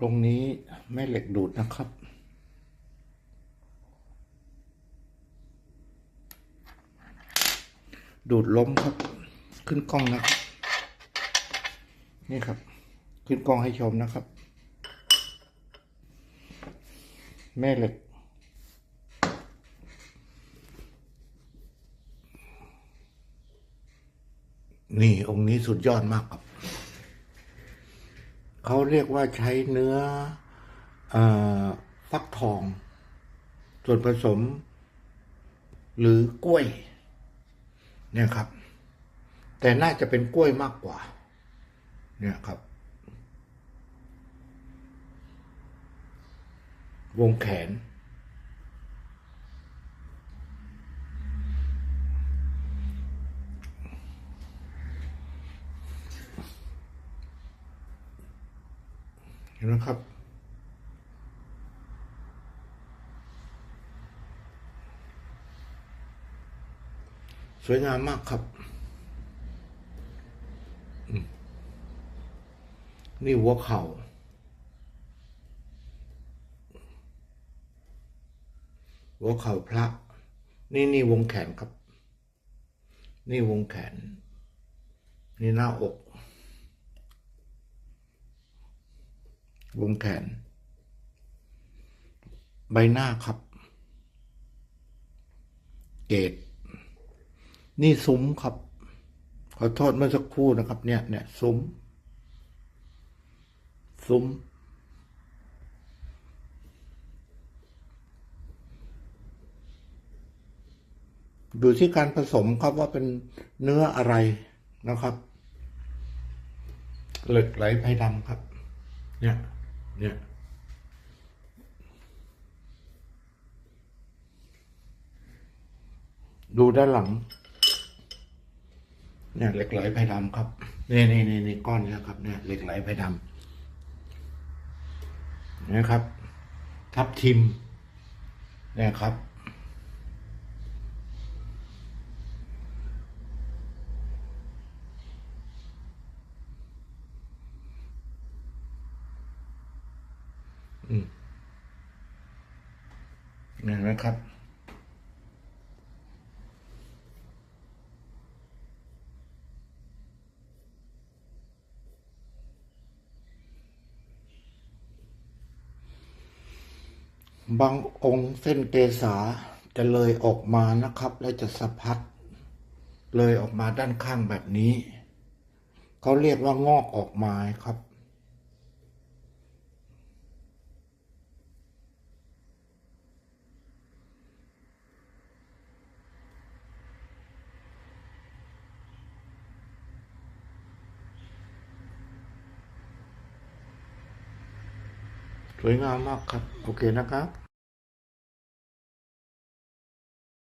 ตรงนี้แม่เหล็กดูดนะครับ ดูดล้มครับ ขึ้นกล้องนะครับ นี่ครับ ขึ้นกล้องให้ชมนะครับ แม่เหล็ก นี่องค์นี้สุดยอดมากครับ เขาเรียกว่าใช้เนื้อเออฟักทอง ส่วนผสม หรือกล้วย เนี่ยครับ แต่น่าจะเป็นกล้วยมากกว่า เนี่ยครับ วงแขน นไหมครับ สวยงามมากครับ นี่หัวเข่า หัวเข่าพระ นี่นี่วงแขนครับ นี่วงแขน นี่หน้าอก วงแขน ใบหน้าครับ เกตนี่ซุ้มครับ ขอโทษเมื่อสักครู่นะครับ เนี่ยเนี่ยซุ้ม ซุ้มอยู่ที่การผสมครับว่าเป็นเนื้ออะไรนะครับ เหล็กไหลไพดำครับ เนี่ย เนี่ยดูด้านหลัง เนี่ยเหล็กไหลไพดำครับนี่นี่นี่นี่ก้อนนี้ครับเนี่ยเหล็กไหลไพดำนะครับ ทับทิมเนี่ยครับ เห็นไหมครับ บางองค์เส้นเกษาจะเลยออกมานะครับ แล้วจะสะพัดเลยออกมาด้านข้างแบบนี้ เขาเรียกว่างอกออกมาครับ วยงามมากครับ โอเคนะครับ